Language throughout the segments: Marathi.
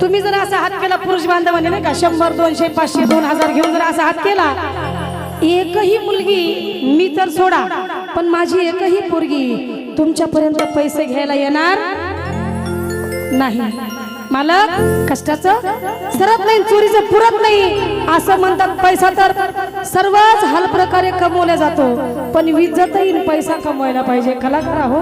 तुम्ही जर असा हात केला पुरुष बांधवाने नाही का शंभर दोनशे पाचशे दोन हजार घेऊन जर असा हात केला एकही मुलगी मी तर सोडा पण माझी एकही पोरगी तुमच्यापर्यंत पैसे घ्यायला येणार नाही. मालक कष्टाचं सरत नाही चोरीचं पुरत नाही असं म्हणतात पैसा तर सर्वच हाल प्रकारे कमवला जातो पण विजतही पैसा कमवायला पाहिजे. कलाकार हो.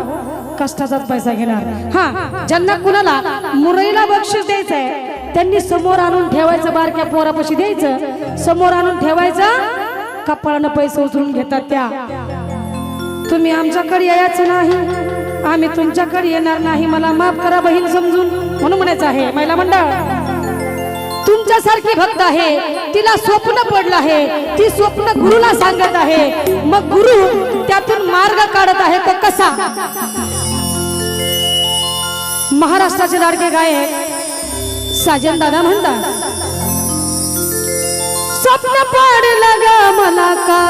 कष्टाचाच पैसा घेणार. हा ज्यांना कुणाला मुरईला बक्षीस द्यायचंय त्यांनी समोर आणून ठेवायचं बारक्या पोरापाशी द्यायचं. समोर आणून ठेवायचं कपाळानं पैसे उचलून घेतात त्या. तुम्ही आमच्याकडे यायचं नाही. आम्ही तुमच्याकडे येणार नाही. मला माफ करा बहीण समजून म्हणून म्हणायचं आहे महिला मंडळ. तुमच्यासारखी भक्त आहे. तिला स्वप्न पडलं आहे. ती स्वप्न गुरुला सांगत आहे. मग गुरु त्यातून मार्ग काढत आहे तो कसा? महाराष्ट्राचे लाडके गायक साजन दादा म्हणतात स्वप्न पडलं ग मला का?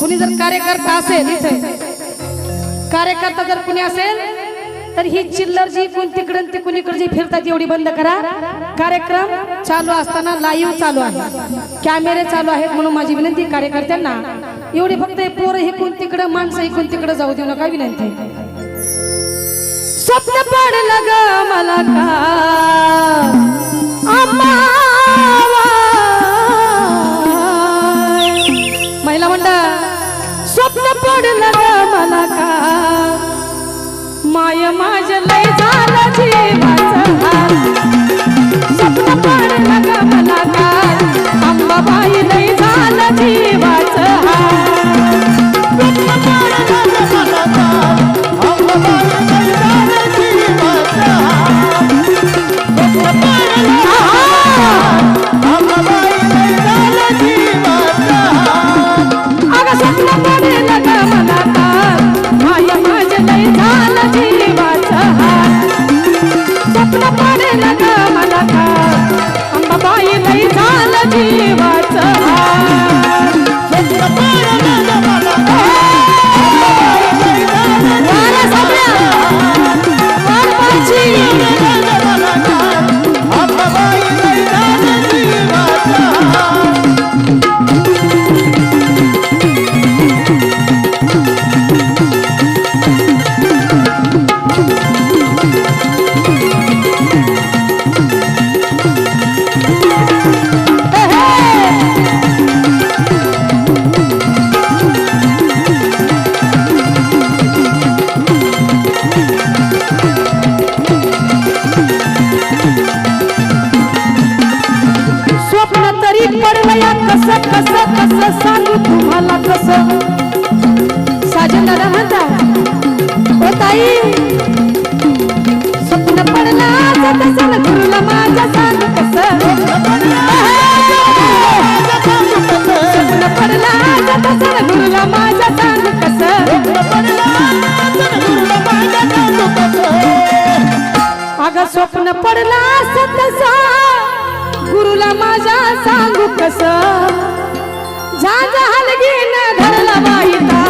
कुणी जर कार्यकर्ता असेल इथे कार्यकर्ता जर कुणी असेल तर ही चिल्लर जी कोण तिकडून ती कुणीकडे जी फिरतात एवढी बंद करा. कार्यक्रम चालू असताना लाईव्ह चालू आहे. कॅमेरे चालू आहेत म्हणून माझी विनंती कार्यकर्त्यांना. एवढी फक्त हे पोरं हे कोण तिकडं माणसं हे कोण तिकडं जाऊ देऊ नका विनंती स्वप्न पडलं ग मला का? माझ्या लय झालं जीवाचं तुम्हाला कस? साजन दादा म्हणता ओ हो ताई. स्वप्न पडला तस माझ्या सांग कस? स्वप्न पडला तस गुरुला माझ्या सांग कस? अग स्वप्न पडला तसा गुरुला माझ्या सांगू कस? झाज हलगी न धरला बाईता